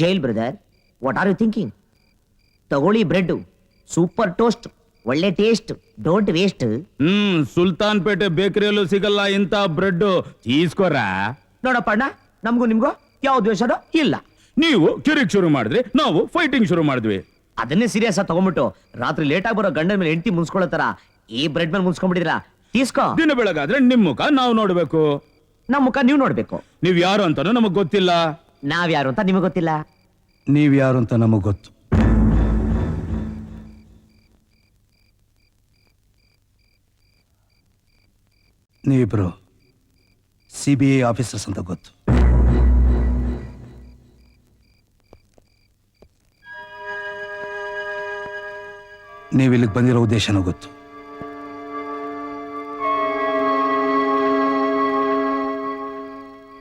Jail brother what are you thinking ತಗೊಳ್ಳಿ bread super toast ಒಳ್ಳೆ taste don't waste hmm Sultan Pete ಬೇಕರಿಯಲ್ಲೂ ಸಿಗಲ್ಲ ಇಂತ bread ತೀಸ್ಕೊರ ನೋಡಪ್ಪ ಅಣ್ಣ ನಮಗೂ ನಿಮ್ಗೂ ಯಾವ ದ್ವೇಷದ ಇಲ್ಲ. ನೀವು ಕಿರಿಕ್ ಶುರು ಮಾಡಿದ್ರಿ ನಾವು ಫೈಟಿಂಗ್ ಶುರು ಮಾಡಿದ್ವಿ. ಅದನ್ನೇ ಸೀರಿಯಸ್ ಆಗಿ ತಗೊಂಬಿಟ್ಟು ರಾತ್ರಿ ಲೇಟ್ ಆಗಿ ಬರೋ ಗಂಡನ ಮೇಲೆ ಹೆಂಡತಿ ಮುನ್ಸ್ಕೊಳ್ಳೋ ತರ ಈ ಬ್ರೆಡ್ ಮೇಲೆ ಮುನ್ಸ್ಕೊಂಡ್ಬಿಟ್ಟಿದ್ರ ತೀಸ್ಕೋ. ದಿನ ಬೆಳಗಾದ್ರೆ ನಿಮ್ಮ ಮುಖ ನಾವು ನೋಡ್ಬೇಕು. ನಮ್ಮ ಮುಖ ನೀವು ನೋಡ್ಬೇಕು. ನೀವ್ ಯಾರು ಅಂತಾನೂ ನಮಗ್ ಗೊತ್ತಿಲ್ಲ. ನಾವ್ಯಾರು ಅಂತ ನಿಮಗೆ ಗೊತ್ತಿಲ್ಲ? ನೀವು ಯಾರು ಅಂತ ನಮಗೆ ಗೊತ್ತು. ನೀವಿಬ್ರು ಸಿ ಬಿ ಆಫೀಸರ್ಸ್ ಅಂತ ಗೊತ್ತು. ನೀವು ಇಲ್ಲಿಗೆ ಬಂದಿರೋ ಉದ್ದೇಶನೂ ಗೊತ್ತು.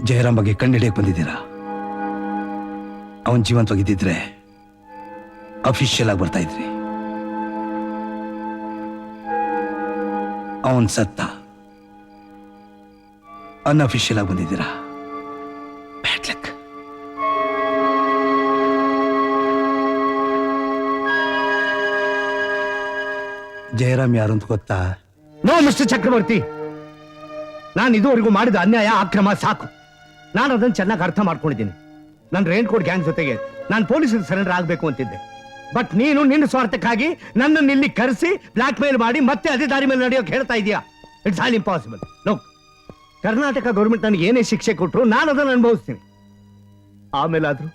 ಜಯರಾಮ್ ಬಗ್ಗೆ ಕಂಡಿಡಿಯಕ್ಕೆ ಬಂದಿದ್ದೀರಾ? ಅವನ್ ಜೀವಂತವಾಗಿದ್ದಿದ್ರೆ ಅಫಿಷಿಯಲ್ ಆಗಿ ಬರ್ತಾ ಇದ್ರಿ. ಅವನ್ ಸತ್ತ ಅನ್ಅಫಿಷಿಯಲ್ ಆಗಿ ಬಂದಿದ್ದೀರಾ? ಜಯರಾಮ್ ಯಾರು ಅಂತ ಗೊತ್ತಾ? No mister Chakravarthi. ನಾನು ಇದುವರೆಗೂ ಮಾಡಿದ ಅನ್ಯಾಯ, ಅಕ್ರಮ ಸಾಕು. ನಾನು ಅದನ್ನು ಚೆನ್ನಾಗಿ ಅರ್ಥ ಮಾಡ್ಕೊಂಡಿದ್ದೀನಿ. ನನ್ನ ರೈನ್ ಕೋಟ್ ಗ್ಯಾಂಗ್ ಜೊತೆಗೆ ನಾನು ಪೊಲೀಸರಿಗೆ ಸರೆಂಡರ್ ಆಗಬೇಕು ಅಂತಿದ್ದೆ. ಬಟ್ ನೀನು ನಿನ್ನ ಸ್ವಾರ್ಥಕ್ಕಾಗಿ ನನ್ನನ್ನು ಇಲ್ಲಿ ಕರೆಸಿ ಬ್ಲ್ಯಾಕ್ ಮೇಲ್ ಮಾಡಿ ಮತ್ತೆ ಅದೇ ದಾರಿ ಮೇಲೆ ನಡೆಯೋಕೆ ಹೇಳ್ತಾ ಇದೀಯಾ? It's all impossible no Karnataka government ನನಗೆ ಏನೇ ಶಿಕ್ಷೆ ಕೊಟ್ಟರು ನಾನು ಅದನ್ನು ಅನುಭವಿಸ್ತೀನಿ. ಆಮೇಲಾದರೂ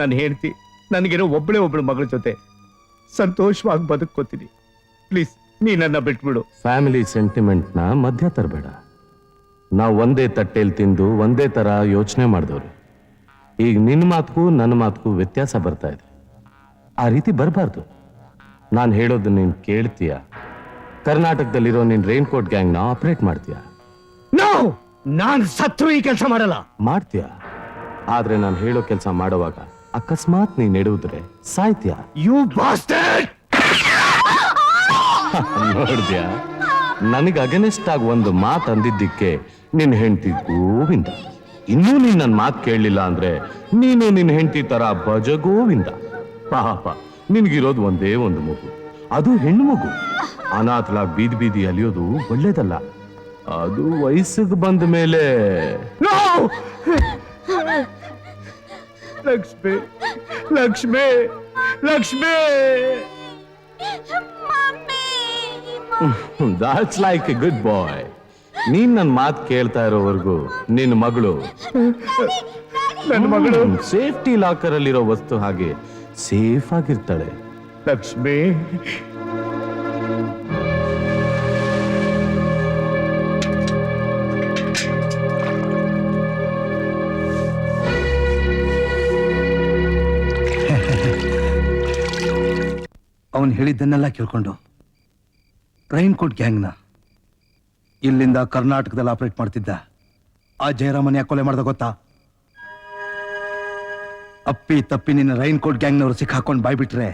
ನನ್ನ ಹೆಂಡತಿ ನನಗಿರೋ ಒಬ್ಬಳೇ ಒಬ್ಬಳು ಮಗಳ ಜೊತೆ ಸಂತೋಷವಾಗಿ ಬದುಕೋತೀನಿ ಪ್ಲೀಸ್ ನೀ ನನ್ನ ಬಿಟ್ಬಿಡು. ಫ್ಯಾಮಿಲಿ ಸೆಂಟಿಮೆಂಟ್ನ ಮಧ್ಯ ತರಬೇಡ ನಾವು ಒಂದೇ ತಟ್ಟೆಯಲ್ಲಿ ತಿಂದು, ಒಂದೇ ಥರ ಯೋಚನೆ ಮಾಡಿದವ್ರು. ಈಗ ನಿನ್ನ ಮಾತಕ್ಕೂ ನನ್ನ ಮಾತಕ್ಕೂ ವ್ಯತ್ಯಾಸ ಬರ್ತಾ ಇದೆ. ಆ ರೀತಿ ಬರಬಾರ್ದು. ನಾನು ಹೇಳೋದು ನೀನು ಕೇಳ್ತೀಯ? ಕರ್ನಾಟಕದಲ್ಲಿರೋ ನಿನ್ನ ರೈನ್ ಕೋಟ್ ಗ್ಯಾಂಗ್ನ ಆಪರೇಟ್ ಮಾಡ್ತೀಯ? ನಾನು ಸತ್ರು ಈ ಕೆಲಸ ಮಾಡಲ್ಲ. ಮಾಡ್ತೀಯ? ಆದ್ರೆ ನಾನು ಹೇಳೋ ಕೆಲಸ ಮಾಡುವಾಗ ಅಕಸ್ಮಾತ್ ನೀನ್ ಎಡುವುದ್ರೆ ಸಾಯ್ತೀಯ? ಯು ನೋಡಿದ್ಯಾ? ನನಗೆ ಅಗನೆಸ್ಟ್ ಆಗಿ ಒಂದು ಮಾತು ಅಂದಿದ್ದಕ್ಕೆ ನಿನ್ನ ಹೆಂಡತಿ ಗೋವಿಂದ. ಇನ್ನೂ ನೀನ್ ನನ್ನ ಮಾತು ಕೇಳಲಿಲ್ಲ ಅಂದ್ರೆ ನೀನು ನಿನ್ನ ಹೆಂಡತಿ ತರ ಭಜಗೋವಿಂದ. ಪಾಪ ನಿನ್ಗಿರೋದು ಒಂದೇ ಒಂದು ಮಗು. ಅದು ಹೆಣ್ಣು ಮಗು. ಅನಾಥಲ ಬೀದಿ ಬೀದಿ ಅಲಿಯೋದು ಒಳ್ಳೇದಲ್ಲ. ಅದು ವಯಸ್ಸಿಗೆ ಬಂದ ಮೇಲೆ. Lakshmi Lakshmi Lakshmi! That's like a good boy ನೀನ್ ನನ್ನ ಮಾತ್ ಕೇಳ್ತಾ ಇರೋವರೆಗೂ ನಿನ್ ಮಗಳು. ನನ್ನ ಮಗಳು. ಸೇಫ್ಟಿ ಲಾಕರ್ ಅಲ್ಲಿರೋ ವಸ್ತು ಹಾಗೆ ಸೇಫ್ ಆಗಿರ್ತಾಳೆ. ಲಕ್ಷ್ಮಿ. ಅವನು ಹೇಳಿದ್ದನ್ನೆಲ್ಲ ಕೇಳ್ಕೊಂಡು ರೈನ್ ಕೋಟ್ ಗ್ಯಾಂಗ್ನ ಇಲ್ಲಿಂದ ಕರ್ನಾಟಕದಲ್ಲಿ ಆಪರೇಟ್ ಮಾಡ್ತಿದ್ದ. ಆ ಜಯರಾಮನ್ ಯಾಕೆ ಕೊಲೆ ಮಾಡ್ದ ಗೊತ್ತಾ? ಅಪ್ಪಿ ತಪ್ಪಿ ನಿನ್ನ ರೈನ್ ಕೋಟ್ ಗ್ಯಾಂಗ್ನವರು ಸಿಕ್ಕಾಕೊಂಡು ಬಾಯ್ಬಿಟ್ರೆ,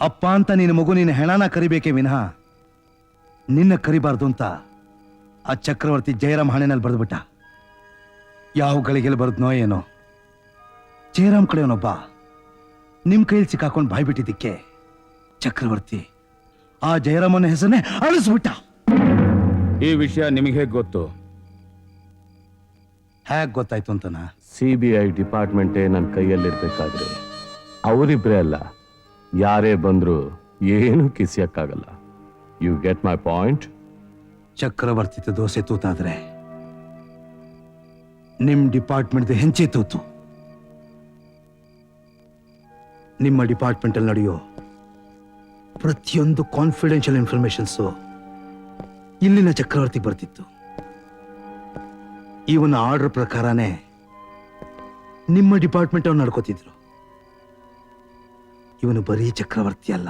ಅಪ್ಪ ಅಂತ ನಿನ್ನ ಮಗು ನಿನ್ನ ಹೆಣನ ಕರಿಬೇಕೇ ವಿನಃ, ನಿನ್ನ ಕರಿಬಾರ್ದು ಅಂತ ಆ ಚಕ್ರವರ್ತಿ ಜಯರಾಮ್ ಹಣೆನಲ್ಲಿ ಬರೆದ್ಬಿಟ್ಟ. ಯಾವ ಗಳಿಗೆಲ್ಲಿ ಬರೆದ್ನೋ ಏನೋ. ಜಯರಾಮ್ ಕಡೆಯವನೊಬ್ಬ, ನಿಮ್ ಕೈಯಲ್ಲಿ ಸಿಕ್ಕಾಕೊಂಡು ಬಾಯ್ಬಿಟ್ಟಿದ್ದಕ್ಕೆ ಚಕ್ರವರ್ತಿ ಆ ಜಯರಾಮನ ಹೆಸರನ್ನೇ ಅಳಿಸ್ಬಿಟ್ಟ. ಈ ವಿಷಯ ನಿಮಗೆ ಹೇಗೆ ಗೊತ್ತು. ಹೇಗೆ ಗೊತ್ತಾಯ್ತು ಅಂತನ? ಸಿ ಬಿ ಐ ಡಿಪಾರ್ಟ್ಮೆಂಟೇ ನನ್ನ ಕೈಯಲ್ಲಿರ್ಬೇಕಾದ್ರೆ ಅವರಿಬ್ರೇ ಅಲ್ಲ ಯಾರೇ ಬಂದ್ರು ಏನು ಕಿಸಿಯಕ್ಕಾಗಲ್ಲ. ಯು ಗೆಟ್ ಮೈ ಪಾಯಿಂಟ್ ಚಕ್ರವರ್ತಿತ ದೋಸೆ ತೂತಾದ್ರೆ ನಿಮ್ಮ ಡಿಪಾರ್ಟ್ಮೆಂಟ್ ಹೆಂಚೆ ತೂತು. ನಿಮ್ಮ ಡಿಪಾರ್ಟ್ಮೆಂಟ್ ಅಲ್ಲಿ ನಡೆಯೋ ಪ್ರತಿಯೊಂದು ಕಾನ್ಫಿಡೆನ್ಷಿಯಲ್ ಇನ್ಫಾರ್ಮೇಶನ್ಸು ಇಲ್ಲಿನ ಚಕ್ರವರ್ತಿ ಬರ್ತಿತ್ತು. ಇವನ ಆರ್ಡರ್ ಪ್ರಕಾರನೇ ನಿಮ್ಮ ಡಿಪಾರ್ಟ್ಮೆಂಟ್ ಅವ್ರು ನಡ್ಕೋತಿದ್ರು. ಇವನು ಬರೀ ಚಕ್ರವರ್ತಿ ಅಲ್ಲ.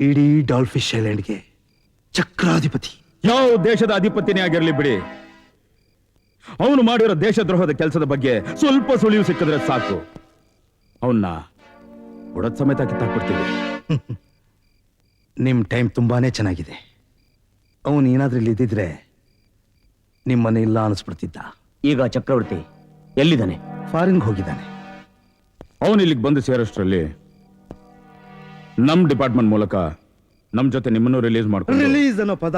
ಇಡೀ ಡಾಲ್ಫಿಶ್ ಐಲ್ಯಾಂಡ್ಗೆ ಚಕ್ರಾಧಿಪತಿ. ಯಾವ ದೇಶದ ಅಧಿಪತಿನೇ ಆಗಿರಲಿ ಬಿಡಿ. ಅವನು ಮಾಡಿರೋ ದೇಶದ್ರೋಹದ ಕೆಲಸದ ಬಗ್ಗೆ ಸ್ವಲ್ಪ ಸುಳಿವು ಸಿಕ್ಕಿದ್ರೆ ಸಾಕು. ಅವನ್ನ ಬುಡದ್ ಸಮೇತ ಕಿತ್ತಾಕ್ಬಿಡ್ತೀವಿ ನಿಮ್ ಟೈಮ್ ತುಂಬಾನೇ ಚೆನ್ನಾಗಿದೆ. ಅವನು ಏನಾದ್ರೂ ಇಲ್ಲಿದ್ದಿದ್ರೆ ನಿಮ್ಮನೆ ಇಲ್ಲ ಅನಿಸ್ಬಿಡ್ತಿದ್ದ ಈಗ ಚಕ್ರವರ್ತಿ ಎಲ್ಲಿದ್ದಾನೆ? ಫಾರಿನ್ಗೆ ಹೋಗಿದ್ದಾನೆ. ಅವನು ಇಲ್ಲಿಗೆ ಬಂದು ಸೇರಷ್ಟರಲ್ಲಿ ನಮ್ಮ ಡಿಪಾರ್ಟ್ಮೆಂಟ್ ಮೂಲಕ ನಮ್ಮ ಜೊತೆ ನಿಮ್ಮನ್ನು ರಿಲೀಸ್ ಮಾಡ್ಕೊಂಡು ರಿಲೀಸ್ ಅನ್ನೋ ಪದ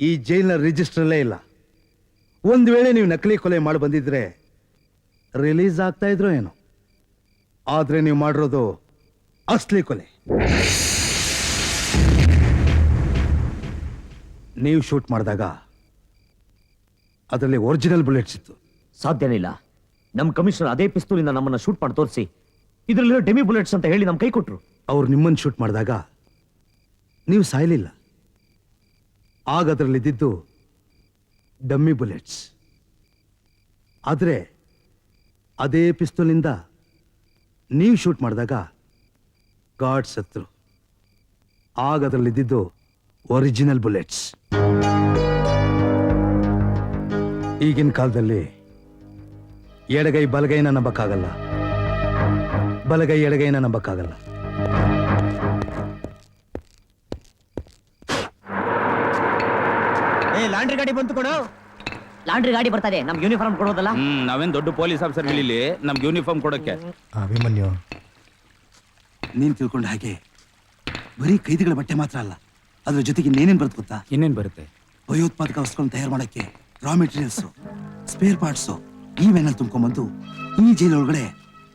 ಈ ಜೈಲ್ನ ರಿಜಿಸ್ಟ್ರಲ್ಲೇ ಇಲ್ಲ. ಒಂದ್ ವೇಳೆ ನೀವು ನಕಲಿ ಕೊಲೆ ಮಾಡಿ ಬಂದಿದ್ರೆ ರಿಲೀಸ್ ಆಗ್ತಾ ಇದ್ರೋ ಏನೋ. ಆದ್ರೆ ನೀವು ಮಾಡಿರೋದು ಅಸ್ಲಿ ಕೊಲೆ. ನೀವು ಶೂಟ್ ಮಾಡಿದಾಗ ಅದರಲ್ಲಿ ಒರಿಜಿನಲ್ ಬುಲೆಟ್ಸ್ ಇತ್ತು. ಸಾಧ್ಯನೇ ಇಲ್ಲ. ನಮ್ ಕಮಿಷನರ್ ಅದೇ ಪಿಸ್ತೂಲಿಂದ ನಮ್ಮನ್ನ ಶೂಟ್ ಮಾಡಿ ತೋರಿಸಿ. ಇದರಲ್ಲಿರೋ ಡೆಮಿ ಬುಲೆಟ್ಸ್ ಅಂತ ಹೇಳಿ ನಮ್ಮ ಕೈ ಕೊಟ್ಟರು ಅವರು ನಿಮ್ಮನ್ನು ಶೂಟ್ ಮಾಡಿದಾಗ ನೀವು ಸಾಯಲಿಲ್ಲ. ಆಗ ಅದರಲ್ಲಿದ್ದಿದ್ದು ಡಮ್ಮಿ ಬುಲೆಟ್ಸ್ ಆದರೆ ಅದೇ ಪಿಸ್ತೂಲಿಂದ ನೀವು ಶೂಟ್ ಮಾಡಿದಾಗ ಗಾಡ್ ಸತ್ರು ಆಗ ಅದರಲ್ಲಿದ್ದಿದ್ದು ಒರಿಜಿನಲ್ ಬುಲೆಟ್ಸ್. ಈಗಿನ ಕಾಲದಲ್ಲಿ ಎಡಗೈ ಬಲಗೈನ ನಂಬಕ್ಕಾಗಲ್ಲ. ಬಲಗೈ ಎಡಗೈನ ನಂಬಕ್ಕಾಗಲ್ಲ. ಏ ಲಾಂಡ್ರಿ ಗಾಡಿ ಬಂತು ಕೊಡು. ಲಾಂಡ್ರಿ ಗಾಡಿ ಬರ್ತದೆ ನಮ್ಗೆ ಯೂನಿಫಾರ್ಮ್ ಕೊಡೋದಲ್ಲ. ಹ್ಮ್ ನಾವೇನ್ ದೊಡ್ಡ ಪೊಲೀಸ್ ಆಫೀಸರ್ ಇಲ್ಲಿ ನಮ್ಗೆ ಯೂನಿಫಾರ್ಮ್ ಕೊಡಕ್ಕೆ. ಅಭಿಮನ್ಯು. ನೀನ್ ತಿಳ್ಕೊಂಡ ಹಾಗೆ ಬರೀ ಕೈದಿಗಳ ಬಟ್ಟೆ ಮಾತ್ರ ಅಲ್ಲ ಅದ್ರ ಜೊತೆಗೆ ಇನ್ನೇನೇನ್ ಬರುತ್ತೆ ಗೊತ್ತಾ? ಇನ್ನೇನ್ ಬರುತ್ತೆ? ಭಯೋತ್ಪಾದಕ ವಸ್ತುಗಳನ್ನು ತಯಾರು ಮಾಡಕ್ಕೆ ರಾ ಮೆಟೀರಿಯಲ್ಸ್ ಸ್ಪೇರ್ ಪಾರ್ಟ್ಸ್ ಈ ವ್ಯಾನಲ್ಲಿ ತುಂಬ್ಕೊಂಡ್ಬಂದು ಈ ಜೈಲ್ ಒಳಗಡೆ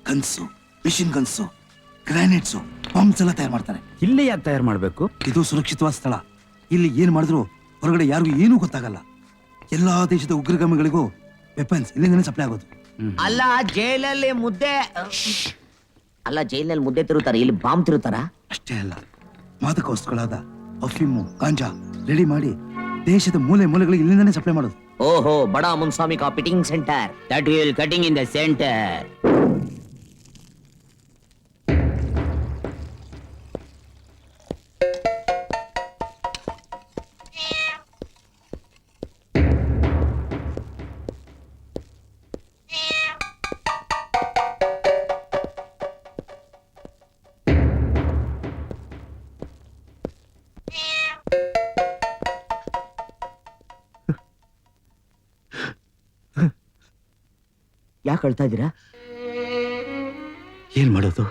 guns machine guns grenades pumps ಎಲ್ಲ ತಯಾರು ಮಾಡ್ತಾರೆ. ಇಲ್ಲೇ ಯಾಕೆ ತಯಾರು ಮಾಡಬೇಕು? ಇದು ಸುರಕ್ಷಿತವಾದ ಸ್ಥಳ. ಇಲ್ಲಿ ಏನ್ ಮಾಡಿದ್ರು ಹೊರಗಡೆ ಯಾರಿಗೂ ಏನೂ ಗೊತ್ತಾಗಲ್ಲ. ಎಲ್ಲಾ ದೇಶದ ಉಗ್ರಗಾಮಿಗಳಿಗೂ ವೆಪನ್ಸ್ ಇಲ್ಲಿಂದನೇ ಸಪ್ಲೈ ಆಗೋದು. ಅಲ್ಲ ಜೈಲಲ್ಲಿ ಮುದ್ದೆ ಅಲ್ಲ ಜೈಲಲ್ಲಿ ಮುದ್ದೆ ತಿರುತ್ತಾರೆ ಇಲ್ಲಿ ಬಾಂಬ್ ತಿರುತ್ತಾರ ಅಷ್ಟೇ ಅಲ್ಲ ಮಾದಕ ವಸ್ತುಗಳಾದ ಅಫೀಮು ಗಾಂಜಾ ರೆಡಿ ಮಾಡಿ ದೇಶದ ಮೂಲೆ ಮೂಲೆಗಳಿಗೆ ಇಲ್ಲಿಂದನೇ ಸಪ್ಲೈ ಮಾಡೋದು ಓಹೋ ಬಡ ಮುನ್ಸ್ವಾಮಿ ಕಾ fitting centre that will cutting in the centre ಯಾಕೆ ಅಳ್ತಾ ಇದ್ದೀರಾ? ಏನ್ ಮಾಡೋದು?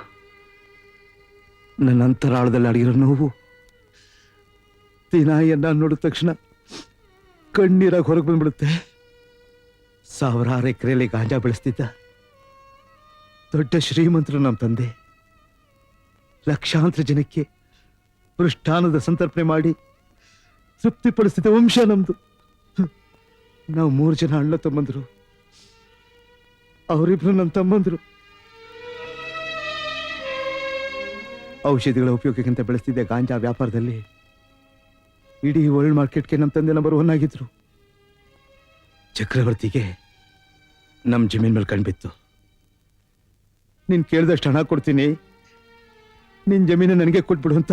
ನನ್ನ ಅಂತರಾಳದಲ್ಲಿ ಅಡಗಿರೋ ನೋವು. ದಿನಾಯನ್ನ ನೋಡಿದ ತಕ್ಷಣ ಕಣ್ಣೀರಾಗಿ ಹೊರಗೆ ಬಂದ್ಬಿಡುತ್ತೆ. ಸಾವಿರಾರು ಎಕರೆಯಲ್ಲಿ ಗಾಂಜಾ ಬೆಳೆಸ್ತಿದ್ದ ದೊಡ್ಡ ಶ್ರೀಮಂತರು ನಮ್ಮ ತಂದೆ. ಲಕ್ಷಾಂತರ ಜನಕ್ಕೆ ಪೃಷ್ಠಾನದ ಸಂತರ್ಪಣೆ ಮಾಡಿ ತೃಪ್ತಿಪಡಿಸಿದ ವಂಶ ನಮ್ದು. ನಾವು ಮೂರು ಜನ ಅಣ್ಣ ತಮ್ಮಂದ್ರು. ಅವರಿಬ್ರು ನನ್ನ ತಮ್ಮಂದ್ರು. ಔಷಧಿಗಳ ಉಪಯೋಗಕ್ಕಿಂತ ಬೆಳೆಸ್ತಿದ್ದ ಗಾಂಜಾ ವ್ಯಾಪಾರದಲ್ಲಿ. ಇಡೀ ವರ್ಲ್ಡ್ ಮಾರ್ಕೆಟ್ಗೆ ನಮ್ಮ ತಂದೆ ನಂಬರ್ ಒನ್ ಆಗಿದ್ರು. ಚಕ್ರವರ್ತಿಗೆ ನಮ್ಮ ಜಮೀನ್ ಮೇಲೆ ಕಣ್ಬಿತ್ತು ನೀನು ಕೇಳಿದಷ್ಟು ಹಣ ಕೊಡ್ತೀನಿ. ನಿನ್ನ ಜಮೀನು ನನಗೆ ಕೊಟ್ಬಿಡು ಅಂತ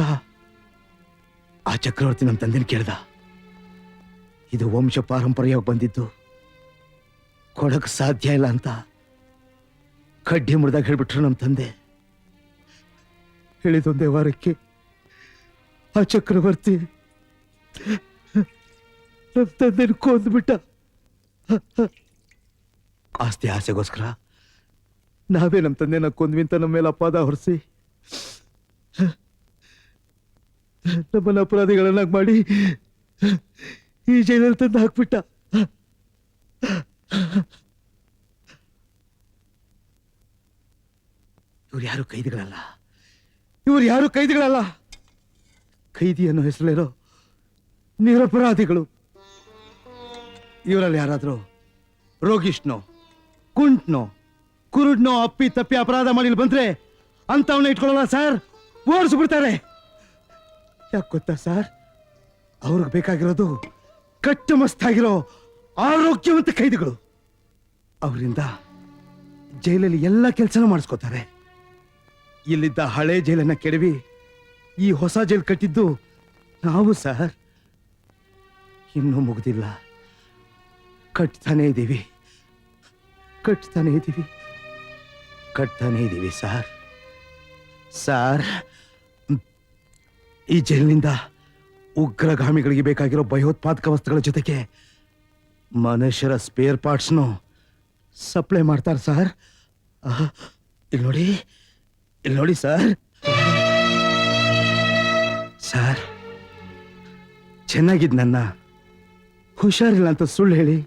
ಆ ಚಕ್ರವರ್ತಿ ನಮ್ಮ ತಂದೆನ ಕೇಳ್ದ. ಇದು ವಂಶ ಪಾರಂಪರ್ಯವಾಗಿ ಬಂದಿದ್ದು. ಕೊಡಕ್ಕೆ ಸಾಧ್ಯ ಇಲ್ಲ ಅಂತ ಕಡ್ಡಿ ಮುರಿದಾಗ ಹೇಳ್ಬಿಟ್ರು ನಮ್ಮ ತಂದೆ. ಹೇಳಿದೊಂದೇ ವಾರಕ್ಕೆ ಆ ಚಕ್ರವರ್ತಿ ನಮ್ಮ ತಂದೆನ ಕೊಂದ್ಬಿಟ್ಟ. ಆಸ್ತಿ ಆಸೆಗೋಸ್ಕರ ನಾವೇ ನಮ್ಮ ತಂದೆನ ಕೊಂದ್ವಿ ಅಂತ ನಮ್ಮ ಮೇಲೆ ಅಪಾದ ಹೊರಿಸಿ. ನಮ್ಮನ್ನ ಅಪರಾಧಿಗಳನ್ನಾಗಿ ಮಾಡಿ ಈ ಜೈಲಲ್ಲಿ ತಂದು ಹಾಕ್ಬಿಟ್ಟ. ಇವ್ರು ಯಾರು ಕೈದಿಗಳಲ್ಲ? ಇವ್ರು ಯಾರು ಕೈದಿಗಳಲ್ಲ? ಕೈದಿ ಅನ್ನೋ ಹೆಸರಲ್ಲಿರೋ ನಿರಪರಾಧಿಗಳು. ಇವರಲ್ಲಿ ಯಾರಾದರೂ ರೋಗಿಷ್ಣೋ, ಕುಂಟ್ನೋ, ಕುರುಡ್ನೋ, ಅಪ್ಪಿ, ತಪ್ಪಿ, ಅಪರಾಧ ಮಾಡಿ ಬಂದ್ರೆ ಅಂತವನ್ನ ಇಟ್ಕೊಳ್ಳಲ್ಲ ಸರ್? ಓಡಿಸ್ಬಿಡ್ತಾರೆ ಯಾಕೆ ಗೊತ್ತಾ ಸರ್? ಅವ್ರಿಗೆ ಬೇಕಾಗಿರೋದು ಕಟ್ಟಮಸ್ತಾಗಿರೋ ಆರೋಗ್ಯವಂತ ಕೈದಿಗಳು. ಅವರಿಂದ ಜೈಲಲ್ಲಿ ಎಲ್ಲ ಕೆಲಸನೂ ಮಾಡಿಸ್ಕೋತಾರೆ. ಇಲ್ಲಿದ್ದ ಹಳೆ ಜೈಲನ್ನ ಕೆಡವಿ ಈ ಹೊಸ ಜೈಲ್ ಕಟ್ಟಿದ್ದು ನಾವು, ಸರ್. ಇನ್ನೂ ಮುಗ್ದಿಲ್ಲ. ಕಟ್ತಾನೇ ಇದ್ದೀವಿ ಕಟ್ತಾನೇ ಇದ್ದೀವಿ ಕಟ್ತಾನೇ ಇದ್ದೀವಿ ಸರ್. ಸರ್, ಈ ಜೈಲಿನಿಂದ ಉಗ್ರಗಾಮಿಗಳಿಗೆ ಬೇಕಾಗಿರೋ ಭಯೋತ್ಪಾದಕ ವಸ್ತುಗಳ ಜೊತೆಗೆ ಮನುಷ್ಯರ ಸ್ಪೇರ್ ಪಾರ್ಟ್ಸ್ನು ಸಪ್ಲೈ ಮಾಡ್ತಾರೆ, ಸರ್. ಇಲ್ಲಿ ನೋಡಿ ಇಲ್ಲಿ ನೋಡಿ ಸರ್. ಸರ್, ಚೆನ್ನಾಗಿದ್ ನನ್ನ ಹುಷಾರಿಲ್ಲ ಅಂತ ಸುಳ್ಳು ಹೇಳಿ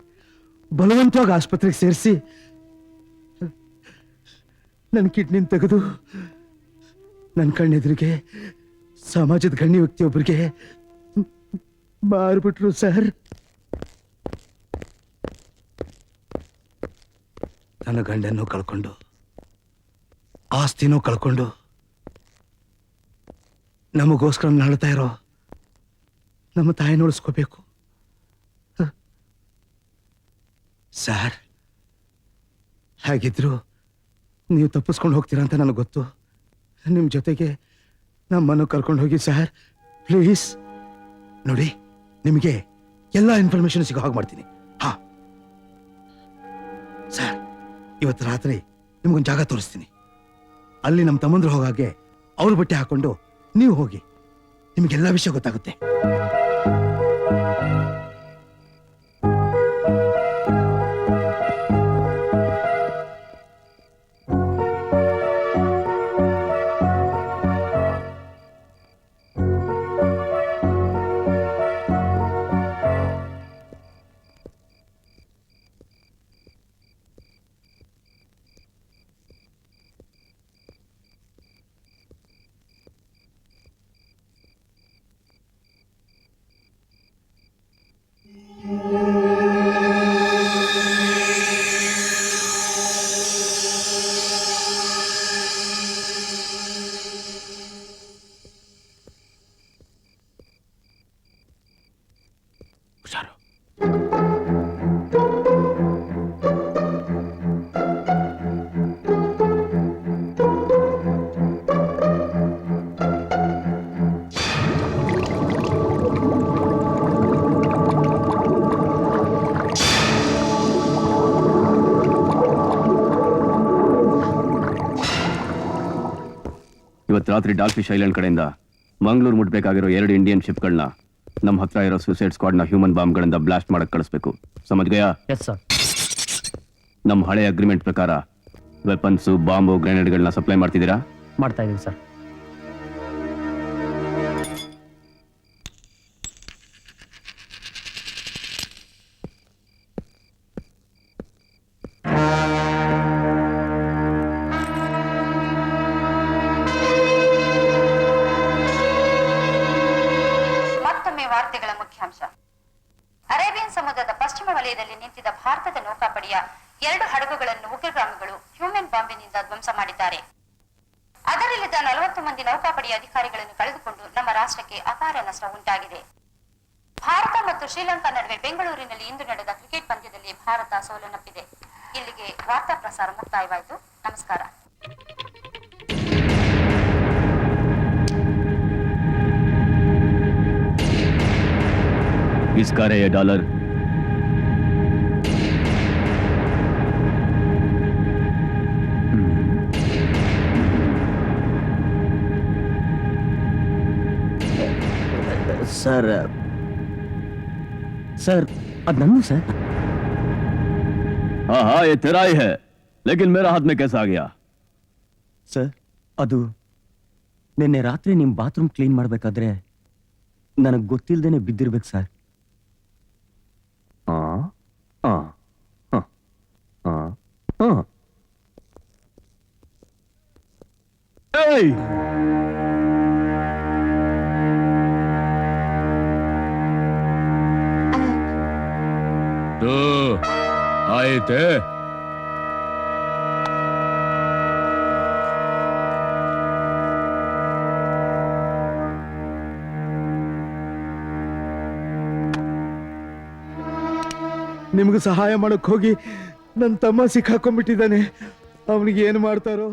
ಬಲವಂತವಾಗಿ ಆಸ್ಪತ್ರೆಗೆ ಸೇರಿಸಿ ನನ್ನ ಕಿಡ್ನಿ ತೆಗೆದು ನನ್ನ ಕಣ್ಣೆದುರಿಗೆ ಸಮಾಜದ ಗಣ್ಯ ವ್ಯಕ್ತಿಯೊಬ್ಬರಿಗೆ ಮಾರ್ಬಿಟ್ರು ಸರ್. ನನ್ನ ಗಂಡನ್ನು ಕಳ್ಕೊಂಡು ಆಸ್ತಿನೂ ಕಳ್ಕೊಂಡು ನಮಗೋಸ್ಕರ ನಡ್ತಾ ಇರೋ ನಮ್ಮ ತಾಯಿನ ಉಳಿಸ್ಕೋಬೇಕು. ಸರ್, ಹಾಗಿದ್ರು ನೀವು ತಪ್ಪಿಸ್ಕೊಂಡು ಹೋಗ್ತೀರಾ ಅಂತ ನನಗೆ ಗೊತ್ತು. ನಿಮ್ಮ ಜೊತೆಗೆ ನಮ್ಮನ್ನು ಕರ್ಕೊಂಡು ಹೋಗಿ ಸರ್, ಪ್ಲೀಸ್. ನೋಡಿ, ನಿಮಗೆ ಎಲ್ಲ ಇನ್ಫಾರ್ಮೇಶನ್ ಸಿಗೋ ಹಾಗೆ ಮಾಡ್ತೀನಿ. ಹಾ. ಸರ್, ಇವತ್ತು ರಾತ್ರಿ ನಿಮಗೊಂದು ಜಾಗ ತೋರಿಸ್ತೀನಿ. ಅಲ್ಲಿ ನಮ್ಮ ತಮ್ಮಂದ್ರು ಹೋಗಾಗೆ ಅವ್ರ ಬಟ್ಟೆ ಹಾಕೊಂಡು ನೀವು ಹೋಗಿ. ನಿಮಗೆಲ್ಲ ವಿಷಯ ಗೊತ್ತಾಗುತ್ತೆ. ಇವತ್ತು ರಾತ್ರಿ ಡಾಲ್ಫಿಶ್ ಐಲ್ಯಾಂಡ್ ಕಡೆಯಿಂದ ಮಂಗಳೂರು ಮುಟ್ಬೇಕಾಗಿರೋ ಎರಡು ಇಂಡಿಯನ್ ಶಿಪ್ಗಳನ್ನ ನಮ್ಮ ಹತ್ರ ಇರೋ ಸೂಸೈಡ್ ಸ್ಕ್ವಾಡ್ನ ಹ್ಯೂಮನ್ ಬಾಂಬ್ಗಳಿಂದ ಬ್ಲಾಸ್ಟ್ ಮಾಡಕ್ ಕಳಿಸ್ಬೇಕು. ಸಮಜ್ಗಯ ಎಸ್ ಸರ್ ನಮ್ಮ ಹಳೆ ಅಗ್ರಿಮೆಂಟ್ ಪ್ರಕಾರ ವೆಪನ್ಸು ಬಾಂಬು ಗ್ರೆನೇಡ್ಗಳನ್ನ ಸಪ್ಲೈ ಮಾಡ್ತಿದ್ದೀರಾ? ಮಾಡ್ತಾ ಇದೀವಿ ಸರ್ ವಾರ್ತೆಗಳ ಮುಖ್ಯಾಂಶ. ಅರೇಬಿಯನ್ ಸಮುದ್ರದ ಪಶ್ಚಿಮ ವಲಯದಲ್ಲಿ ನಿಂತಿದ್ದ ಭಾರತದ ನೌಕಾಪಡೆಯ ಎರಡು ಹಡಗುಗಳನ್ನು ಉಗ್ರಗಾಮಿಗಳು ಹ್ಯೂಮನ್ ಬಾಂಬಿನಿಂದ ಧ್ವಂಸ ಮಾಡಿದ್ದಾರೆ. ಅದರಲ್ಲಿದ್ದ ನಲವತ್ತು ಮಂದಿ ನೌಕಾಪಡೆಯ ಅಧಿಕಾರಿಗಳನ್ನು ಕಳೆದುಕೊಂಡು ನಮ್ಮ ರಾಷ್ಟ್ರಕ್ಕೆ ಅಪಾರ ನಷ್ಟ ಉಂಟಾಗಿದೆ. ಭಾರತ ಮತ್ತು ಶ್ರೀಲಂಕಾ ನಡುವೆ ಬೆಂಗಳೂರಿನಲ್ಲಿ ಇಂದು ನಡೆದ ಕ್ರಿಕೆಟ್ ಪಂದ್ಯದಲ್ಲಿ ಭಾರತ ಸೋಲನ್ನಪ್ಪಿದೆ ಇಲ್ಲಿಗೆ ವಾರ್ತಾ ಪ್ರಸಾರ ಮುಕ್ತಾಯವಾಯಿತು. ನಮಸ್ಕಾರ. किसका है ये डॉलर ಸರ್ ಸರ್ ಅದು ನಂದು ಸರ್ हाँ हाँ ये तेरा ही है लेकिन मेरा हाथ में कैसा आ गया ಸರ್ ಅದು ನಿನ್ನೆ ರಾತ್ರಿ ನಿಮ್ಮ ಬಾತ್ರೂಮ್ ಕ್ಲೀನ್ ಮಾಡಬೇಕಾದ್ರೆ ನನಗೆ ಗೊತ್ತಿಲ್ಲದೇನೆ ಬಿದ್ದಿರ್ಬೇಕು ಸರ್ 어, 어, 어, 어, 어. 에이! 아. 너 아이 돼? ನಿಮ್ಗೆ ಸಹಾಯ ಮಾಡಕ್ ಹೋಗಿ ನನ್ನ ತಮ್ಮ ಸಿಕ್ಕಾಕೊಂಡ್ಬಿಟ್ಟಿದ್ದಾನೆ. ಅವನಿಗೆ ಏನು ಮಾಡ್ತಾರೋ?